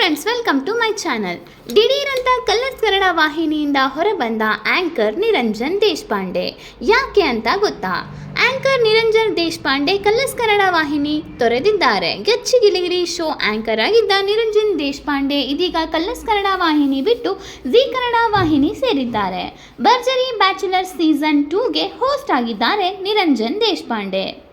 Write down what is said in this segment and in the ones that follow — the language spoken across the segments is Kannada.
Friends welcome to my channel ಡಿಡಿರಂತ Colors Kannada ವಾಹಿನಿಯಿಂದ ಹೊರಬಂದ ಆಂಕರ್ ನಿರಂಜನ್ ದೇಶಪಾಂಡೆ. ಯಾಕೆ ಅಂತ ಗೊತ್ತಾ? ಆಂಕರ್ ನಿರಂಜನ್ ದೇಶಪಾಂಡೆ ಕಲರ್ಸ್ ಕನ್ನಡ ವಾಹಿನಿ ತೊರೆದಿದ್ದಾರೆ. ಗಚ್ಚಿಗಿಲಿಗಿರಿ ಶೋ ಆಂಕರ್ ಆಗಿದ್ದ ನಿರಂಜನ್ ದೇಶಪಾಂಡೆ ಇದೀಗ ಕಲರ್ಸ್ ಕನ್ನಡ ವಾಹಿನಿ ಬಿಟ್ಟು ಜಿ ಕನ್ನಡ ವಾಹಿನಿ ಸೇರಿದ್ದಾರೆ. ಭರ್ಜರಿ ಬ್ಯಾಚುಲರ್ ಸೀಸನ್ ಟೂಗೆ ಹೋಸ್ಟ್ ಆಗಿದ್ದಾರೆ ನಿರಂಜನ್ ದೇಶಪಾಂಡೆ.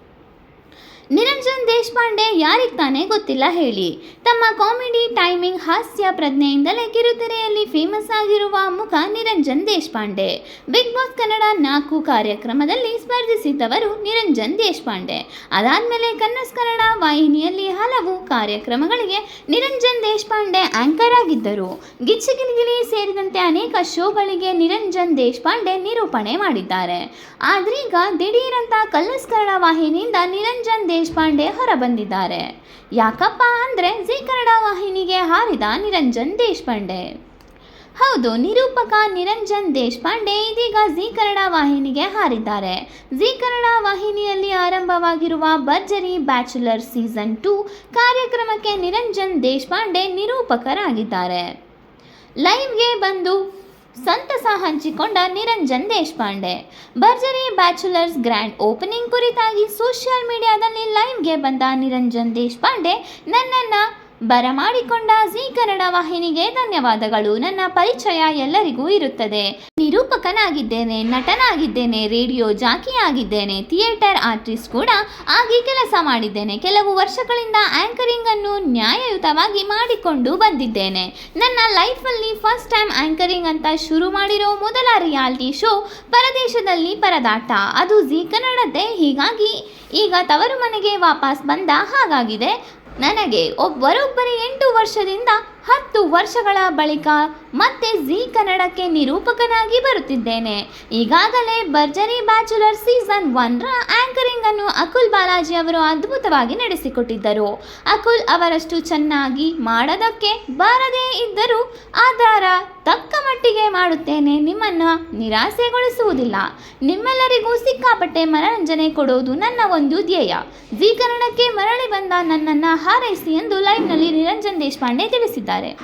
ನಿರಂಜನ್ ದೇಶಪಾಂಡೆ ಯಾರಿಗೆ ತಾನೇ ಗೊತ್ತಿಲ್ಲ ಹೇಳಿ. ತಮ್ಮ ಕಾಮಿಡಿ, ಟೈಮಿಂಗ್, ಹಾಸ್ಯ ಪ್ರಜ್ಞೆಯಿಂದಲೇ ಕಿರುತೆರೆಯಲ್ಲಿ ಫೇಮಸ್ ಆಗಿರುವ ಮುಖ ನಿರಂಜನ್ ದೇಶಪಾಂಡೆ. ಬಿಗ್ ಬಾಸ್ ಕನ್ನಡ ನಾಲ್ಕು ಕಾರ್ಯಕ್ರಮದಲ್ಲಿ ಸ್ಪರ್ಧಿಸಿದ್ದವರು ನಿರಂಜನ್ ದೇಶಪಾಂಡೆ. ಅದಾದಮೇಲೆ ಕನ್ನಸ್ ಕನ್ನಡ ವಾಹಿನಿಯಲ್ಲಿ ಹಲವು ಕಾರ್ಯಕ್ರಮಗಳಿಗೆ ನಿರಂಜನ್ ದೇಶಪಾಂಡೆ ಆಂಕರ್ ಆಗಿದ್ದರು. ಗಿಚ್ಚಿಗಿಲಿಗಿಲಿ ಸೇರಿದಂತೆ ಅನೇಕ ಶೋಗಳಿಗೆ ನಿರಂಜನ್ ದೇಶಪಾಂಡೆ ನಿರೂಪಣೆ ಮಾಡಿದ್ದಾರೆ. ಆದ್ರೀಗ ದಿಢೀರಂತ ಕನ್ನಸ್ ಕನ್ನಡ ವಾಹಿನಿಯಿಂದ ನಿರಂಜನ್ ದೇಶಪಾಂಡೆ ಹೊರಬಂದಿದ್ದಾರೆ. ಯಾಕಪ್ಪ ಅಂದರೆ ಜಿ ಕನ್ನಡ ವಾಹಿನಿಗೆ ಹಾರಿದ ನಿರಂಜನ್ ದೇಶಪಾಂಡೆ. ಹೌದು, ನಿರೂಪಕ ನಿರಂಜನ್ ದೇಶಪಾಂಡೆ ಇದೀಗ ಜಿ ಕನ್ನಡ ವಾಹಿನಿಗೆ ಹಾರಿದ್ದಾರೆ. ಜಿ ಕನ್ನಡ ವಾಹಿನಿಯಲ್ಲಿ ಆರಂಭವಾಗಿರುವ ಭರ್ಜರಿ ಬ್ಯಾಚುಲರ್ ಸೀಸನ್ ಟೂ ಕಾರ್ಯಕ್ರಮಕ್ಕೆ ನಿರಂಜನ್ ದೇಶಪಾಂಡೆ ನಿರೂಪಕರಾಗಿದ್ದಾರೆ. ಲೈವ್ಗೆ ಬಂದು ಸಂತಸ ಹಂಚಿಕೊಂಡ ನಿರಂಜನ್ ದೇಶಪಾಂಡೆ. ಭರ್ಜರಿ ಬ್ಯಾಚುಲರ್ಸ್ ಗ್ರ್ಯಾಂಡ್ ಓಪನಿಂಗ್ ಕುರಿತಾಗಿ ಸೋಷಿಯಲ್ ಮೀಡಿಯಾದಲ್ಲಿ ಲೈವ್ಗೆ ಬಂದ ನಿರಂಜನ್ ದೇಶಪಾಂಡೆ ನನ್ನನ್ನು ಬರಮಾಡಿಕೊಂಡ ಜಿ ಕನ್ನಡ ವಾಹಿನಿಗೆ ಧನ್ಯವಾದಗಳು. ನನ್ನ ಪರಿಚಯ ಎಲ್ಲರಿಗೂ ಇರುತ್ತದೆ. ನಿರೂಪಕನಾಗಿದ್ದೇನೆ, ನಟನಾಗಿದ್ದೇನೆ, ರೇಡಿಯೋ ಜಾಕಿ ಆಗಿದ್ದೇನೆ ಥಿಯೇಟರ್ ಆರ್ಟಿಸ್ಟ್ ಕೂಡ ಆಗಿ ಕೆಲಸ ಮಾಡಿದ್ದೇನೆ. ಕೆಲವು ವರ್ಷಗಳಿಂದ ಆಂಕರಿಂಗ್ ಅನ್ನು ನ್ಯಾಯಯುತವಾಗಿ ಮಾಡಿಕೊಂಡು ಬಂದಿದ್ದೇನೆ. ನನ್ನ ಲೈಫಲ್ಲಿ ಫಸ್ಟ್ ಟೈಮ್ ಆಂಕರಿಂಗ್ ಅಂತ ಶುರು ಮಾಡಿರೋ ಮೊದಲ ರಿಯಾಲಿಟಿ ಶೋ ಪರದೇಶದಲ್ಲಿ ಪರದಾಟ. ಅದು ಜಿ ಕನ್ನಡದ್ದೇ ಹೀಗಾಗಿ ಈಗ ತವರು ಮನೆಗೆ ವಾಪಸ್ ಬಂದ ಹಾಗಾಗಿದೆ. ನನಗೆ ಒಬ್ಬರೊಬ್ಬರೇ ಎಂಟು ವರ್ಷದಿಂದ ಹತ್ತು ವರ್ಷಗಳ ಬಳಿಕ ಮತ್ತೆ ಜೀ ಕನ್ನಡಕ್ಕೆ ನಿರೂಪಕನಾಗಿ ಬರುತ್ತಿದ್ದೇನೆ. ಈಗಾಗಲೇ ಭರ್ಜರಿ ಬ್ಯಾಚುಲರ್ ಸೀಸನ್ ಒನ್ರ ಆಂಕರಿಂಗ್ ಅನ್ನು ಅಕುಲ್ ಬಾಲಾಜಿ ಅವರು ಅದ್ಭುತವಾಗಿ ನಡೆಸಿಕೊಟ್ಟಿದ್ದರು. ಅಕುಲ್ ಅವರಷ್ಟು ಚೆನ್ನಾಗಿ ಮಾಡದಕ್ಕೆ ಬಾರದೇ ಇದ್ದರೂ ಆಧಾರ ತಕ್ಕ ಮಟ್ಟಿಗೆ ಮಾಡುತ್ತೇನೆ ನಿಮ್ಮನ್ನು ನಿರಾಸೆಗೊಳಿಸುವುದಿಲ್ಲ. ನಿಮ್ಮೆಲ್ಲರಿಗೂ ಸಿಕ್ಕಾಪಟ್ಟೆ ಮನರಂಜನೆ ಕೊಡೋದು ನನ್ನ ಒಂದು ಧ್ಯೇಯ. ಜಿ ಕನ್ನಡಕ್ಕೆ ಮರಳಿ ಬಂದ ನನ್ನನ್ನು ಹಾರೈಸಿ ಎಂದು ಲೈವ್ನಲ್ಲಿ ನಿರಂಜನ್ ದೇಶಪಾಂಡೆ ತಿಳಿಸಿದ್ದಾರೆ. れ。